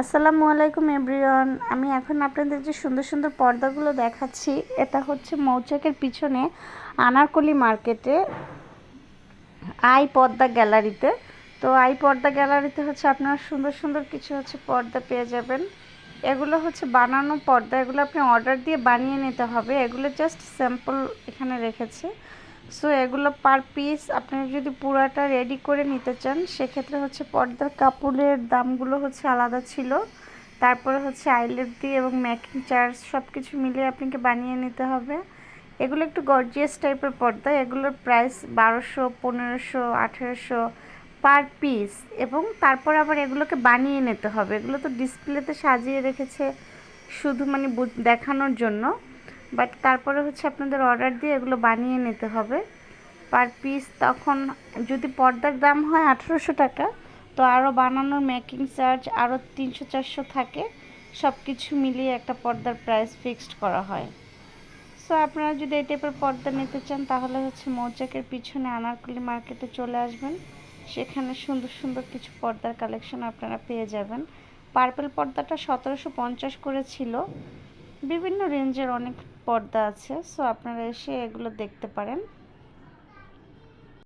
আসসালামু আলাইকুম, এভরিওয়ান। আমি এখন আপনাদের যে সুন্দর সুন্দর পর্দাগুলো দেখাচ্ছি, এটা হচ্ছে মৌচাকের পিছনে আনারকলি মার্কেটে আই পর্দা গ্যালারিতে। তো আই পর্দা গ্যালারিতে হচ্ছে আপনারা সুন্দর সুন্দর কিছু হচ্ছে পর্দা পেয়ে যাবেন। এগুলো হচ্ছে বানানো পর্দা, এগুলো আপনি অর্ডার দিয়ে বানিয়ে নিতে হবে। এগুলো জাস্ট স্যাম্পল এখানে রেখেছে। সো এগুলো পার পিস আপনারা যদি পুরাটা রেডি করে নিতে চান, সেক্ষেত্রে হচ্ছে পর্দার কাপড়ের দামগুলো হচ্ছে আলাদা ছিল। তারপরে হচ্ছে আইলেট দিয়ে এবং মেকিং চার্জ সব কিছু মিলিয়ে আপনাকে বানিয়ে নিতে হবে। এগুলো একটু গর্জিয়াস টাইপের পর্দা। এগুলোর প্রাইস বারোশো, পনেরোশো, আঠেরোশো পার পিস এবং তারপর আবার এগুলোকে বানিয়ে নিতে হবে। এগুলো তো ডিসপ্লেতে সাজিয়ে রেখেছে শুধু মানে দেখানোর জন্য। বাট তারপরে হচ্ছে আপনাদের অর্ডার দিয়ে এগুলো বানিয়ে নিতে হবে। পার পিস তখন যদি পর্দার দাম হয় আঠেরোশো টাকা, তো আরও বানানোর মেকিং চার্জ আরও তিনশো চারশো থাকে। সব কিছু মিলিয়ে একটা পর্দার প্রাইস ফিক্সড করা হয়। সো আপনারা যদি এই টাইপের পর্দা নিতে চান, তাহলে হচ্ছে মৌচাকের পিছনে আনারকুলি মার্কেটে চলে আসবেন। সেখানে সুন্দর সুন্দর কিছু পর্দার কালেকশন আপনারা পেয়ে যাবেন। পার্পেল পর্দাটা সতেরোশো পঞ্চাশ করে ছিল। বিভিন্ন রেঞ্জের অনেক পর্দা আছে সো আপনারা এসে এগুলো দেখতে পারেন।